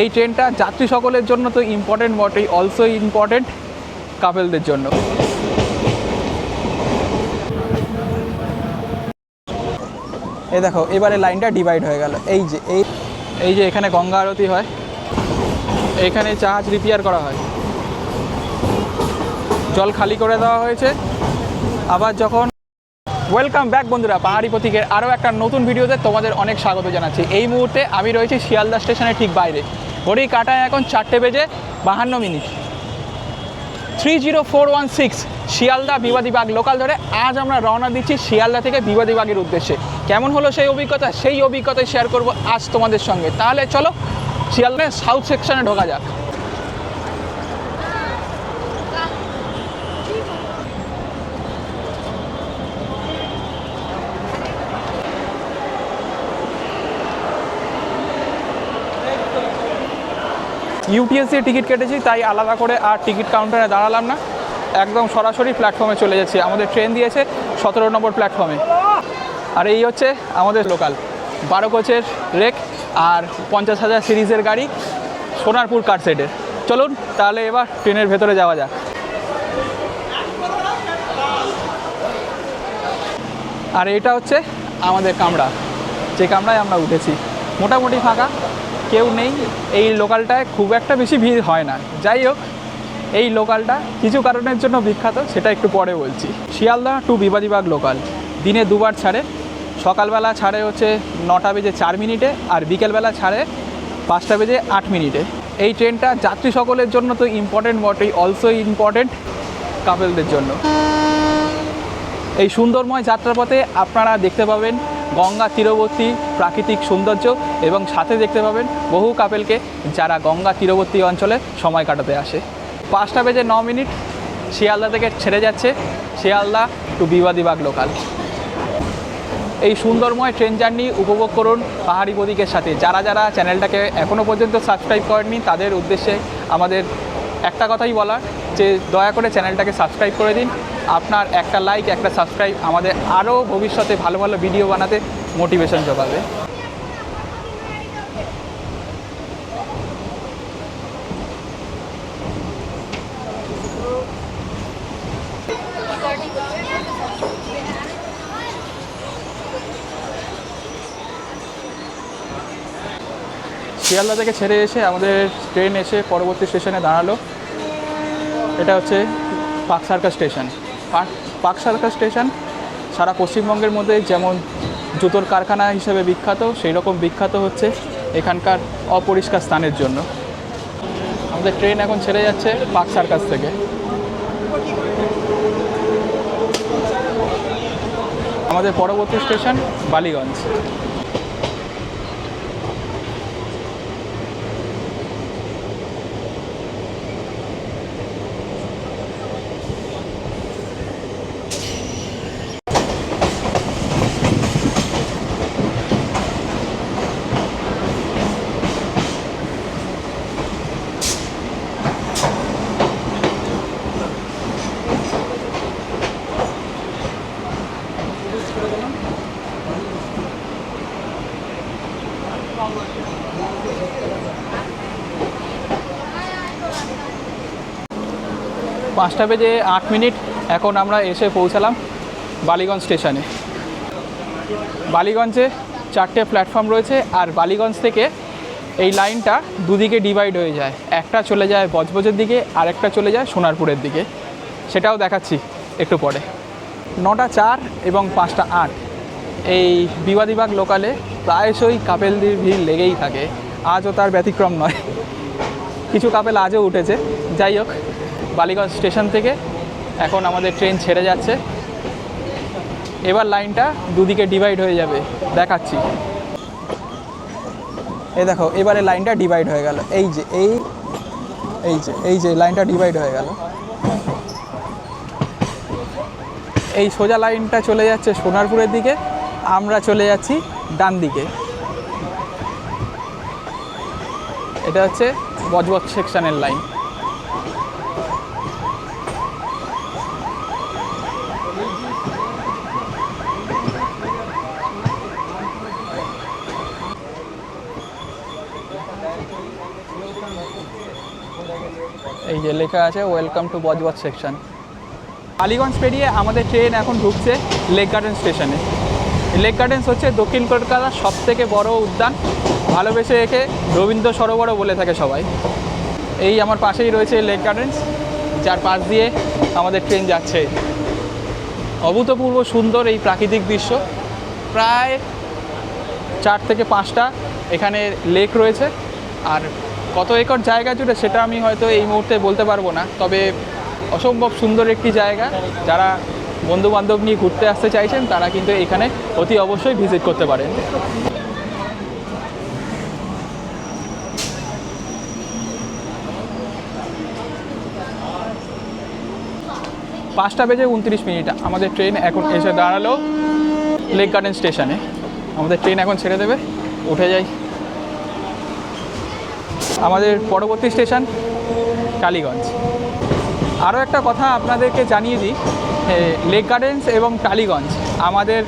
এই ট্রেনটা যাত্রী সকলের জন্য তো ইম্পর্টেন্ট বটেই অলসো ইম্পর্টেন্ট কাপেলদের জন্য। এই দেখো, এবারে লাইনটা ডিভাইড হয়ে গেল। এই যে, এই এই যে এখানে গঙ্গা আরতি হয়, এখানে জাহাজ রিপেয়ার করা হয়। জল খালি করে দেওয়া হয়েছে। আবার যখন ওয়েলকাম ব্যাক বন্ধুরা, পাহাড়ি প্রতীকের আরও একটা নতুন ভিডিওতে তোমাদের অনেক স্বাগত জানাচ্ছি। এই মুহূর্তে আমি রয়েছি শিয়ালদা স্টেশনের ঠিক বাইরে। ঘড়ি কাটায় এখন চারটে বেজে বাহান্ন minute. Three zero four one six Sealdah Bibadibag local ধরে আজ আমরা রওনা দিচ্ছি শিয়ালদা থেকে বিবাদীবাগের উদ্দেশ্যে। কেমন হলো সেই অভিজ্ঞতা? সেই অভিজ্ঞতাই শেয়ার করব আজ তোমাদের সঙ্গে। তাহলে চলো শিয়ালদা সাউথ সেকশনে ঢোকা যাক। ইউটিএসসি টিকিট কেটেছি, তাই আলাদা করে আর টিকিট কাউন্টারে দাঁড়ালাম না। একদম সরাসরি প্ল্যাটফর্মে চলে যাচ্ছি। আমাদের ট্রেন দিয়েছে সতেরো নম্বর প্ল্যাটফর্মে আর এই হচ্ছে আমাদের লোকাল বারো কোচের রেক আর পঞ্চাশ হাজার সিরিজের গাড়ি সোনারপুর কার সেটের চলুন, তাহলে এবার ট্রেনের ভেতরে যাওয়া যাক। আর এটা হচ্ছে আমাদের কামরা। যে কামরায় আমরা উঠেছি। মোটামুটি ফাঁকা। কেউ নেই, এই লোকালটায় খুব একটা বেশি ভিড় হয় না। যাই হোক, এই লোকালটা কিছু কারণের জন্য বিখ্যাত, সেটা একটু পরে বলছি। শিয়ালদা টু বিবাদীবাগ লোকাল দিনে দুবার ছাড়ে। সকালবেলা ছাড়ে হচ্ছে নটা বেজে চার মিনিটে আর বিকেলবেলা ছাড়ে পাঁচটা বেজে আট মিনিটে। এই ট্রেনটা যাত্রী সকলের জন্য তো ইম্পর্টেন্ট বটেই অলসো ইম্পর্টেন্ট কাপেলদের জন্য। এই সুন্দরময় যাত্রাপথে আপনারা দেখতে পাবেন গঙ্গা তীরবর্তী প্রাকৃতিক সৌন্দর্য এবং সাথে দেখতে পাবেন বহু কাপেলকে যারা গঙ্গা তীরবর্তী অঞ্চলে সময় কাটাতে আসে। পাঁচটা বেজে ন মিনিট শিয়ালদা থেকে ছেড়ে যাচ্ছে শিয়ালদা টু বিবাদীবাগ লোকাল এই সুন্দরময় ট্রেন জার্নি উপভোগ করুন পাহাড়ি প্রতীকের সাথে। যারা যারা চ্যানেলটাকে এখনও পর্যন্ত সাবস্ক্রাইব করেননি, তাদের উদ্দেশ্যে আমাদের একটা কথাই বলার যে দয়া করে চ্যানেলটাকে সাবস্ক্রাইব করে দিন। আপনার একটা লাইক একটা সাবস্ক্রাইব আমাদের আরও ভবিষ্যতে ভালো ভালো ভিডিও বানাতে মোটিভেশন যোগাবে শিয়ালদা থেকে ছেড়ে এসে আমাদের ট্রেন এসে পরবর্তী স্টেশনে দাঁড়াল। এটা হচ্ছে Park Circus station. Park Circus station সারা পশ্চিমবঙ্গের মধ্যে যেমন জুতোর কারখানা হিসেবে বিখ্যাত সেই রকম বিখ্যাত হচ্ছে এখানকার অপরিষ্কার স্থানের জন্য। আমাদের ট্রেন এখন ছেড়ে যাচ্ছে পাক সার্কাস থেকে। আমাদের পরবর্তী স্টেশন বালিগঞ্জ। পাঁচটা বেজে আট মিনিট, এখন আমরা এসে পৌঁছালাম বালিগঞ্জ স্টেশনে। বালিগঞ্জে চারটে প্ল্যাটফর্ম রয়েছে আর বালিগঞ্জ থেকে এই লাইনটা দুদিকে ডিভাইড হয়ে যায়। একটা চলে যায় বজবজের দিকে আর একটা চলে যায় সোনারপুরের দিকে। সেটাও দেখাচ্ছি একটু পরে। নটা চার এবং পাঁচটা আট। এই বিবাদীবাগ লোকালে প্রায়শই কাপেলদের ভিড় লেগেই থাকে। আজও তার ব্যতিক্রম নয়। কিছু কাপেল আজও উঠেছে। যাই হোক, বালিগঞ্জ স্টেশন থেকে এখন আমাদের ট্রেন ছেড়ে যাচ্ছে। এবার লাইনটা দুদিকে ডিভাইড হয়ে যাবে। দেখাচ্ছি। এ দেখো, এবারে লাইনটা ডিভাইড হয়ে গেল। এই যে, এই এই যে এই যে, লাইনটা ডিভাইড হয়ে গেল। এই সোজা লাইনটা চলে যাচ্ছে সোনারপুরের দিকে। আমরা চলে যাচ্ছি ডান দিকে। এটা হচ্ছে বজবজ সেকশনের লাইন। এই যে লেখা আছে welcome to Budge Budge section Aliganj পেরিয়ে আমাদের ট্রেন এখন ঢুকছে লেক গার্ডেন স্টেশনে লেক গার্ডেন্স হচ্ছে দক্ষিণ কলকাতার সব থেকে বড় উদ্যান। ভালোবেসে একে রবীন্দ্র সরোবরও বলে থাকে সবাই। এই আমার পাশেই রয়েছে লেক গার্ডেন্স, যার পাশ দিয়ে আমাদের ট্রেন যাচ্ছে। অভূতপূর্ব সুন্দর এই প্রাকৃতিক দৃশ্য। প্রায় চার থেকে পাঁচটা এখানে লেক রয়েছে। আর কত একর জায়গা জুড়ে সেটা আমি হয়তো এই মুহূর্তে বলতে পারব না, তবে অসম্ভব সুন্দর একটি জায়গা। যারা বন্ধু বান্ধব নিয়ে ঘুরতে আসতে চাইছেন, তারা কিন্তু এখানে অতি অবশ্যই ভিজিট করতে পারেন। পাঁচটা বেজে উনত্রিশ মিনিট, আমাদের ট্রেন এখন এসে দাঁড়াল লেক গার্ডেন স্টেশনে আমাদের ট্রেন এখন ছেড়ে দেবে, উঠে যাই। আমাদের পরবর্তী স্টেশন, কালীগঞ্জ। আরও একটা কথা আপনাদেরকে জানিয়ে দিই লেক গার্ডেন্স এবং টালিগঞ্জ আমাদের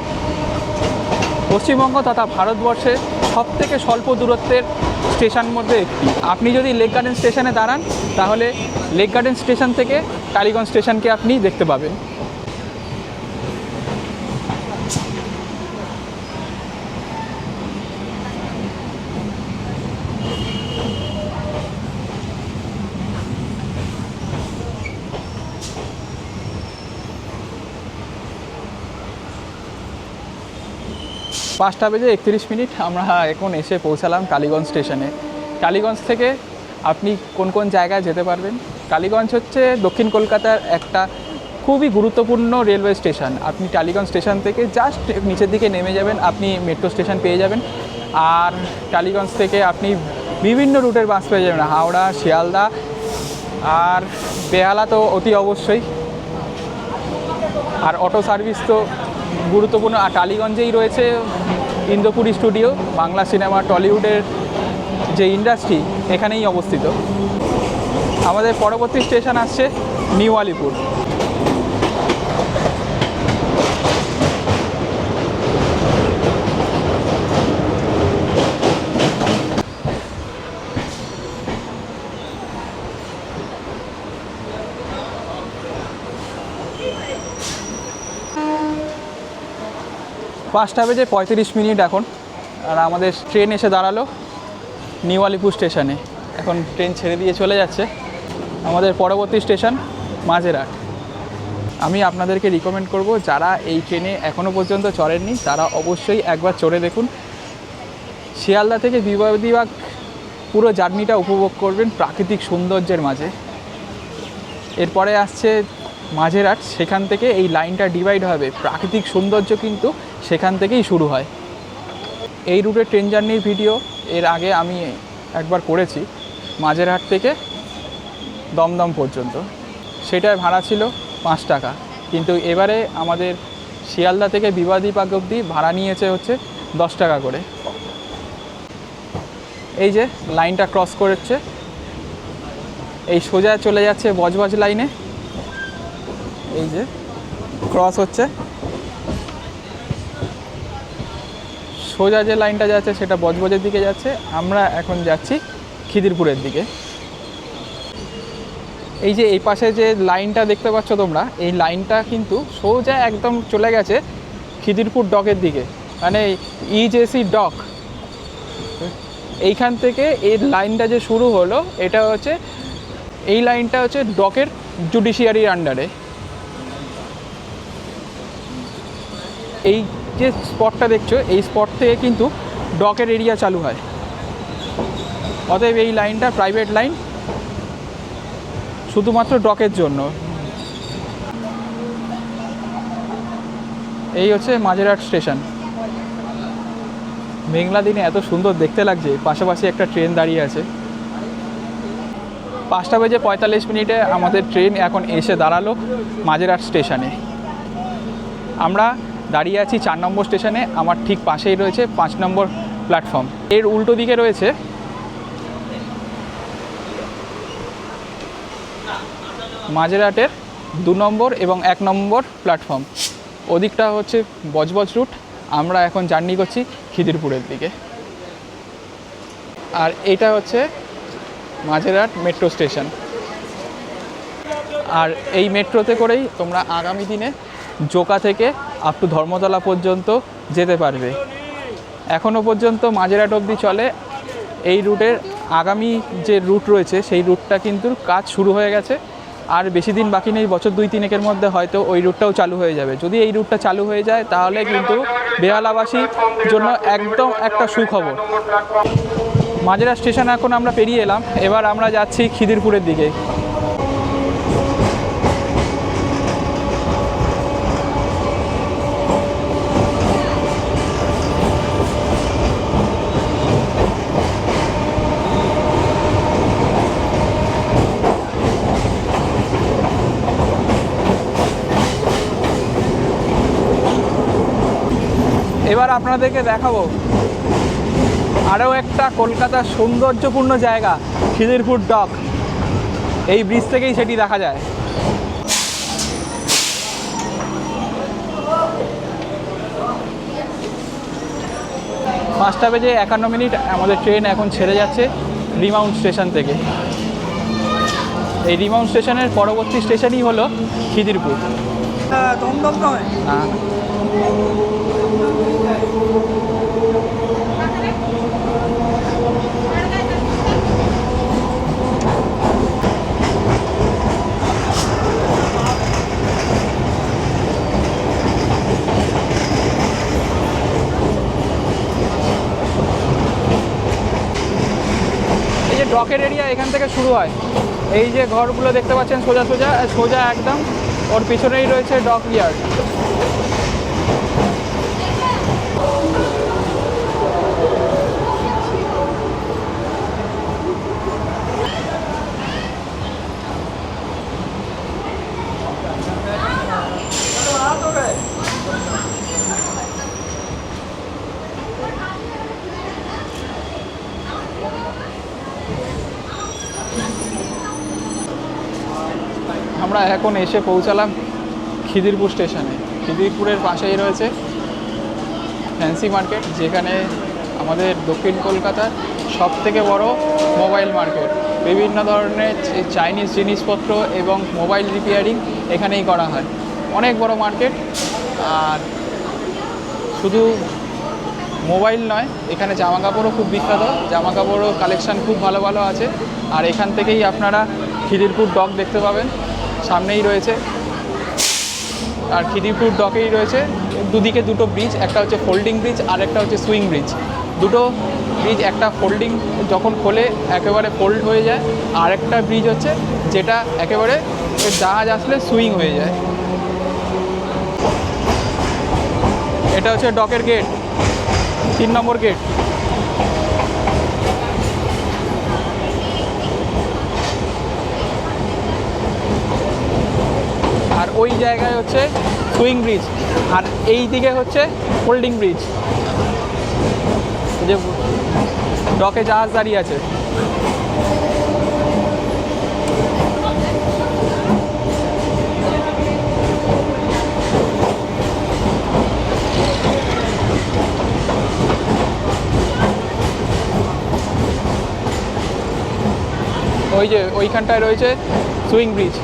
পশ্চিমবঙ্গ তথা ভারতবর্ষের সব থেকে স্বল্প দূরত্বের স্টেশন মধ্যে একটি। আপনি যদি লেক গার্ডেন স্টেশনে দাঁড়ান, তাহলে লেক গার্ডেন স্টেশন থেকে টালিগঞ্জ স্টেশনকে আপনি দেখতে পাবেন। পাঁচটা বেজে একত্রিশ মিনিট আমরা এখন এসে পৌঁছালাম টালিগঞ্জ স্টেশনে। টালিগঞ্জ থেকে আপনি কোন কোন জায়গায় যেতে পারবেন? টালিগঞ্জ হচ্ছে দক্ষিণ কলকাতার একটা খুবই গুরুত্বপূর্ণ রেলওয়ে স্টেশন। আপনি টালিগঞ্জ স্টেশন থেকে জাস্ট নিচের দিকে নেমে যাবেন, আপনি মেট্রো স্টেশন পেয়ে যাবেন। আর টালিগঞ্জ থেকে আপনি বিভিন্ন রুটের বাস পেয়ে যাবেন, হাওড়া, শিয়ালদা আর বেহালা তো অতি অবশ্যই। আর অটো সার্ভিস তো গুরুত্বপূর্ণ, আর টালিগঞ্জেই রয়েছে ইন্দ্রপুরী স্টুডিও, বাংলা সিনেমা, টলিউডের যে ইন্ডাস্ট্রি এখানেই অবস্থিত। আমাদের পরবর্তী স্টেশন আসছে নিউ আলিপুর। পাঁচটা বেজে পঁয়ত্রিশ মিনিট এখন। আর আমাদের ট্রেন এসে দাঁড়াল নিউ আলিপুর স্টেশনে। এখন ট্রেন ছেড়ে দিয়ে চলে যাচ্ছে আমাদের পরবর্তী স্টেশন মাঝেরহাট। আমি আপনাদেরকে রিকমেন্ড করব, যারা এই ট্রেনে এখনও পর্যন্ত চড়েননি, তারা অবশ্যই একবার চড়ে দেখুন। শিয়ালদা থেকে বিভাগ পুরো জার্নিটা উপভোগ করবেন প্রাকৃতিক সৌন্দর্যের মাঝে। এরপরে আসছে মাঝেরহাট, সেখান থেকে এই লাইনটা ডিভাইড হবে। প্রাকৃতিক সৌন্দর্য কিন্তু সেখান থেকেই শুরু হয়। এই রুটের ট্রেন জার্নির ভিডিও এর আগে আমি একবার করেছি, মাঝেরহাট থেকে দমদম পর্যন্ত। সেটার ভাড়া ছিল পাঁচ টাকা। কিন্তু এবারে আমাদের শিয়ালদা থেকে বিবাদী পাক অবধি ভাড়া নিয়েছে হচ্ছে দশ টাকা করে। এই যে লাইনটা ক্রস করেছে। এই সোজা চলে যাচ্ছে বজবজ লাইনে। এই যে ক্রস হচ্ছে। সোজা যে লাইনটা যাচ্ছে সেটা বজবজের দিকে যাচ্ছে। আমরা এখন যাচ্ছি খিদিরপুরের দিকে। এই যে এই পাশে যে লাইনটা দেখতে পাচ্ছ তোমরা, এই লাইনটা কিন্তু সোজা একদম চলে গেছে খিদিরপুর ডকের দিকে। মানে ইজেসি ডক। এইখান থেকে এই লাইনটা যে শুরু হলো, এটা হচ্ছে, এই লাইনটা হচ্ছে ডকের জুডিশিয়ারির আন্ডারে এই যে স্পটটা দেখছ, এই স্পট থেকে কিন্তু ডকের এরিয়া চালু হয়। অতএব এই লাইনটা প্রাইভেট লাইন শুধুমাত্র ডকের জন্য। এই হচ্ছে মাঝেরহাট স্টেশন মেঘলা দিনে এত সুন্দর দেখতে লাগছে, পাশাপাশি একটা ট্রেন দাঁড়িয়ে আছে। পাঁচটা বেজে পঁয়তাল্লিশ মিনিটে আমাদের ট্রেন এখন এসে দাঁড়াল মাঝেরহাট স্টেশনে আমরা দাঁড়িয়ে আছি চার নম্বর স্টেশনে, আমার ঠিক পাশেই রয়েছে পাঁচ নম্বর প্ল্যাটফর্ম এর উল্টো দিকে রয়েছে মাঝেরহাটের দু নম্বর এবং এক নম্বর প্ল্যাটফর্ম ওদিকটা হচ্ছে বজবজ রুট আমরা এখন জার্নি করছি খিদিরপুরের দিকে। আর এটা হচ্ছে মাঝেরহাট মেট্রো স্টেশন আর এই মেট্রোতে করেই তোমরা আগামী দিনে জোকা থেকে আপ টু ধর্মতলা পর্যন্ত যেতে পারবে। এখনও পর্যন্ত মাঝেরহাট অবধি চলে। এই রুটের আগামী যে রুট রয়েছে, সেই রুটটা কিন্তু কাজ শুরু হয়ে গেছে। আর বেশি দিন বাকি নেই, বছর দুই তিনেকের মধ্যে হয়তো ওই রুটটাও চালু হয়ে যাবে। যদি এই রুটটা চালু হয়ে যায়, তাহলে কিন্তু বেহালাবাসীর জন্য একদম একটা সুখবর। মাঝেরা স্টেশন এখন আমরা পেরিয়ে এলাম। এবার আমরা যাচ্ছি খিদিরপুরের দিকে। এবার আপনাদেরকে দেখাবো। আরও একটা কলকাতার সৌন্দর্যপূর্ণ জায়গা খিদিরপুর ডক। এই ব্রিজ থেকেই সেটি দেখা যায়। পাঁচটা বেজে একান্ন মিনিট আমাদের ট্রেন এখন ছেড়ে যাচ্ছে রিমাউন্ট স্টেশন থেকে। এই রিমাউন্ট স্টেশনের পরবর্তী স্টেশনই হলো খিদিরপুর। দমদম নয় ডকের এরিয়া এখান থেকে শুরু হয়। এই যে ঘরগুলো দেখতে পাচ্ছেন সোজা সোজা সোজা একদম। ওর পিছনেই রয়েছে ডক ইয়ার্ড আমরা এখন এসে পৌঁছালাম খিদিরপুর স্টেশনে। খিদিরপুরের পাশেই রয়েছে ফ্যান্সি মার্কেট, যেখানে আমাদের দক্ষিণ কলকাতার সব থেকে বড় মোবাইল মার্কেট। বিভিন্ন ধরনের চাইনিজ জিনিসপত্র এবং মোবাইল রিপেয়ারিং এখানেই করা হয়। অনেক বড় মার্কেট, আর শুধু মোবাইল নয়, এখানে জামা কাপড়ও খুব বিখ্যাত জামা কাপড়ও কালেকশান খুব ভালো ভালো আছে। আর এখান থেকেই আপনারা খিদিরপুর ডক দেখতে পাবেন। সামনেই রয়েছে। আর খিদিরপুর ডকেই রয়েছে। দুদিকে দুটো ব্রিজ একটা হচ্ছে ফোল্ডিং ব্রিজ আর একটা হচ্ছে সুইং ব্রিজ দুটো ব্রিজ একটা ফোল্ডিং যখন খোলে, একেবারে ফোল্ড হয়ে যায়। আর একটা ব্রিজ হচ্ছে যেটা একেবারে জাহাজ আসলে সুইং হয়ে যায়। এটা হচ্ছে ডকের গেট তিন নম্বর গেট আর ওই জায়গায় হচ্ছে সুইং ব্রিজ। আর এই দিকে হচ্ছে হোল্ডিং ব্রিজ। যে ডকে জাহাজ দাঁড়িয়ে আছে। ওই যে ওইখানটায় রয়েছে সুইং ব্রিজ।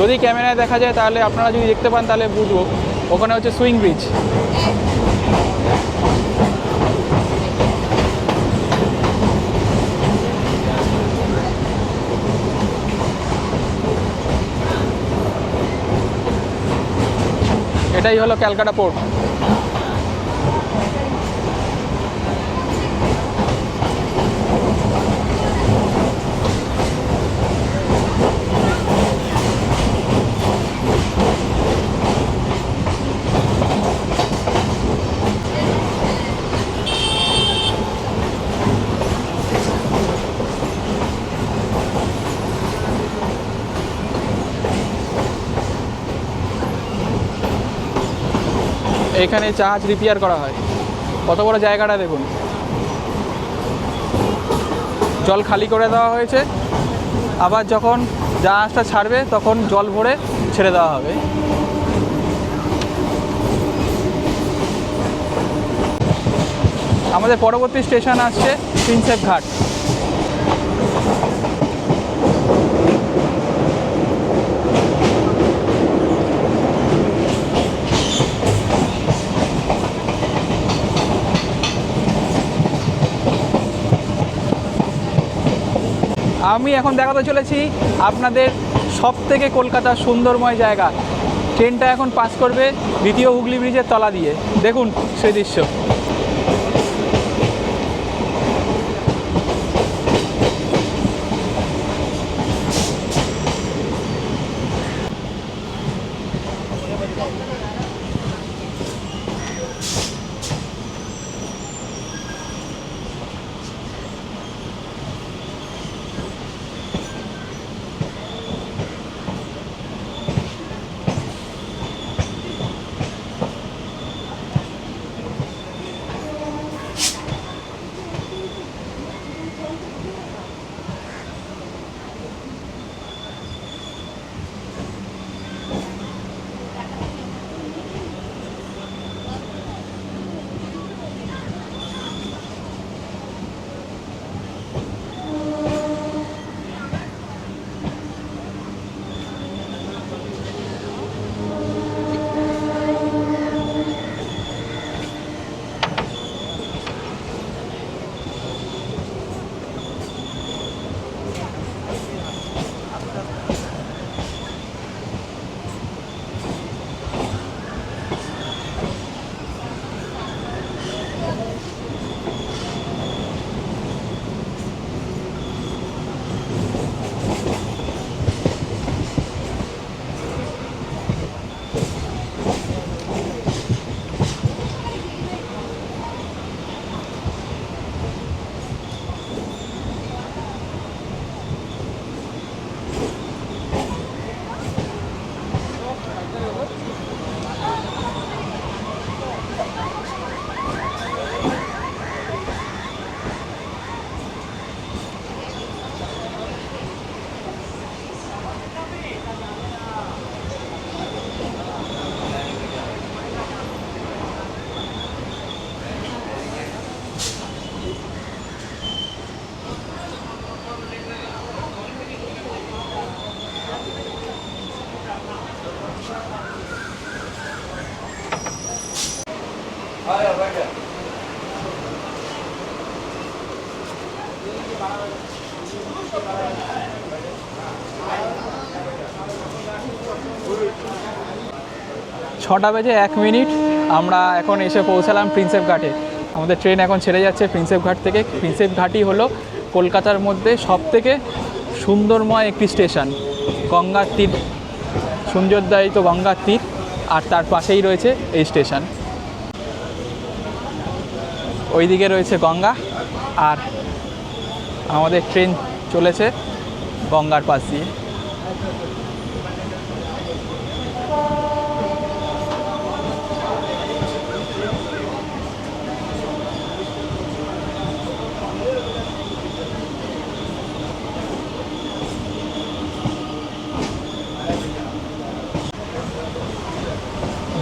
যদি ক্যামেরায় দেখা যায় তাহলে আপনারা যদি দেখতে পান তাহলে বুঝব। ওখানে হচ্ছে সুইং ব্রিজ। এটাই হলো ক্যালকাটা পোর্ট। এখানে জাহাজ রিপেয়ার করা হয়। কত বড় জায়গাটা দেখুন। জল খালি করে দেওয়া হয়েছে। আবার যখন জাহাজটা ছাড়বে, তখন জল ভরে ছেড়ে দেওয়া হবে। আমাদের পরবর্তী স্টেশন আসছে প্রিন্সেপ ঘাট। আমি এখন দেখাতে চলেছি আপনাদের সব থেকে কলকাতার সুন্দরময় জায়গা। ট্রেনটা এখন পাস করবে দ্বিতীয় হুগলি ব্রিজের তলা দিয়ে। দেখুন সেই দৃশ্য। ছটা বেজে এক মিনিট। আমরা এখন এসে পৌঁছালাম প্রিন্সেপ ঘাটে। আমাদের ট্রেন এখন ছেড়ে যাচ্ছে প্রিন্সেপ ঘাট থেকে। প্রিন্সেপ ঘাটই হলো কলকাতার মধ্যে সব থেকে সুন্দরময় একটি স্টেশন গঙ্গার তীর। সৌন্দর্যায়িত গঙ্গার তীর, আর তার পাশেই রয়েছে এই স্টেশন ওইদিকে রয়েছে গঙ্গা আর আমাদের ট্রেন চলেছে গঙ্গার পাশ দিয়ে।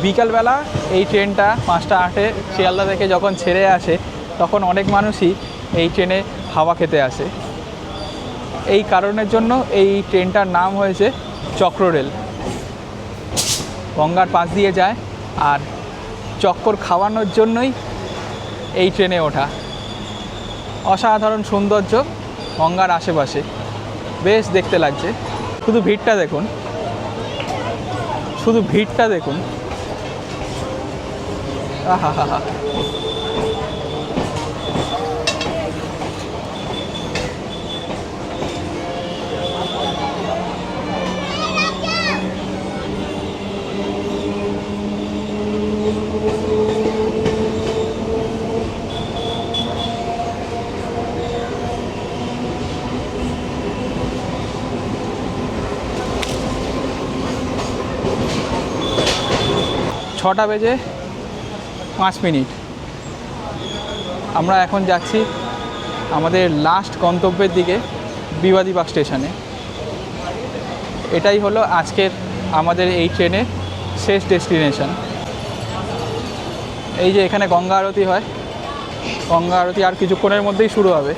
বিকালবেলা এই ট্রেনটা পাঁচটা আটে শিয়ালদা থেকে যখন ছেড়ে আসে, তখন অনেক মানুষই এই ট্রেনে হাওয়া খেতে আসে। এই কারণের জন্য এই ট্রেনটার নাম হয়েছে চক্ররেল। গঙ্গার পাশ দিয়ে যায় আর চক্কর খাওয়ানোর জন্যই এই ট্রেনে ওঠা। অসাধারণ সৌন্দর্য গঙ্গার আশেপাশে। বেশ দেখতে লাগছে। শুধু ভিড়টা দেখুন। শুধু ভিড়টা দেখুন। ছটা বেজে পাঁচ মিনিট। আমরা এখন যাচ্ছি আমাদের লাস্ট গন্তব্যের দিকে বিবাদীবাগ স্টেশনে। এটাই হলো আজকের আমাদের এই ট্রেনের শেষ ডেস্টিনেশন। এই যে এখানে গঙ্গা আরতি হয়, গঙ্গা আরতি আর কিছুক্ষণের মধ্যেই শুরু হবে।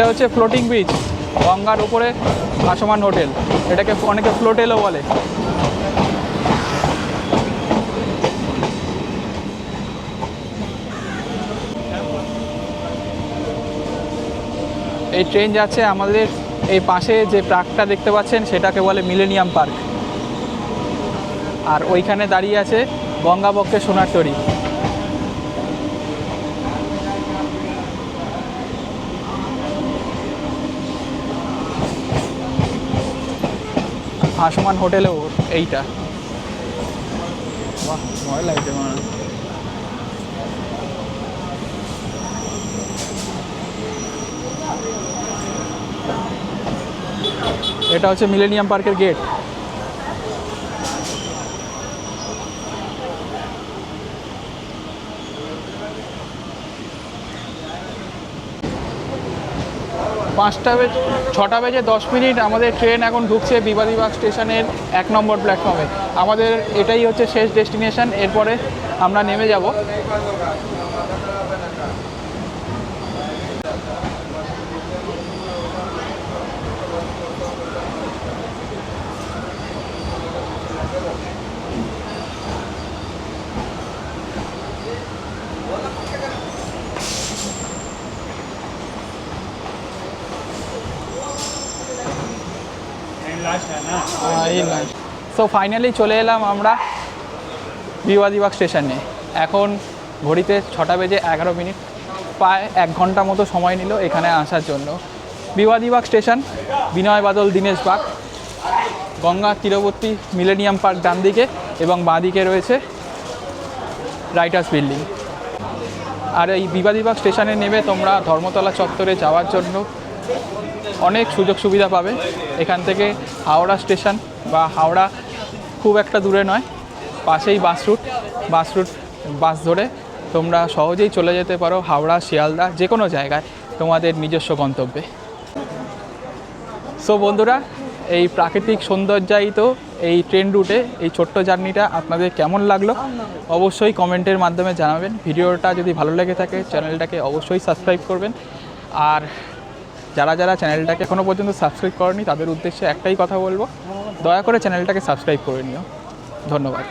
এটা হচ্ছে ফ্লোটিং ব্রিজ গঙ্গার উপরে ভাসমান হোটেল। এটাকে অনেকে ফ্লোটেলও বলে। এই ট্রেন যাচ্ছে আমাদের এই পাশে যে পার্কটা দেখতে পাচ্ছেন, সেটাকে বলে মিলেনিয়াম পার্ক আর ওইখানে দাঁড়িয়ে আছে গঙ্গাবক্ষে সোনার তরী। ভাসমান হোটেলেও এইটা। বাহ ভয় লাগছে মনে এটা হচ্ছে মিলেনিয়াম পার্কের গেট। পাঁচটা বেজে, ছটা বেজে দশ মিনিট আমাদের ট্রেন এখন ঢুকছে বিবাদীবাগ স্টেশনের এক নম্বর প্ল্যাটফর্মে আমাদের এটাই হচ্ছে শেষ ডেস্টিনেশন এরপরে আমরা নেমে যাব। সো ফাইনালি চলে এলাম আমরা বিবাদীবাগ স্টেশনে এখন ঘড়িতে ছটা বেজে এগারো মিনিট, প্রায় এক ঘণ্টা মতো সময় নিল এখানে আসার জন্য। বিবাদীবাগ স্টেশন, বিনয় বাদল, দীনেশ বাগ, গঙ্গা, তীরবর্তী, মিলেনিয়াম পার্ক ডান দিকে এবং বাঁ দিকে রয়েছে রাইটার্স বিল্ডিং। আর এই বিবাদীবাগ স্টেশনে নেমে তোমরা ধর্মতলা চত্বরে যাওয়ার জন্য অনেক সুযোগ সুবিধা পাবে। এখান থেকে হাওড়া স্টেশন বা হাওড়া খুব একটা দূরে নয়, পাশেই বাস রুট বাস রুট, বাস ধরে তোমরা সহজেই চলে যেতে পারো হাওড়া, শিয়ালদা, যে কোনো জায়গায় তোমাদের নিজস্ব গন্তব্যে। সো বন্ধুরা, এই প্রাকৃতিক সৌন্দর্যায়িত এই ট্রেন রুটে এই ছোট্ট জার্নিটা আপনাদের কেমন লাগল অবশ্যই কমেন্টের মাধ্যমে জানাবেন। ভিডিওটা যদি ভালো লেগে থাকে, চ্যানেলটাকে অবশ্যই সাবস্ক্রাইব করবেন। আর যারা যারা চ্যানেলটাকে এখনও পর্যন্ত সাবস্ক্রাইব করেনি, তাদের উদ্দেশ্যে একটাই কথা বলব দয়া করে চ্যানেলটাকে সাবস্ক্রাইব করে নিও। ধন্যবাদ।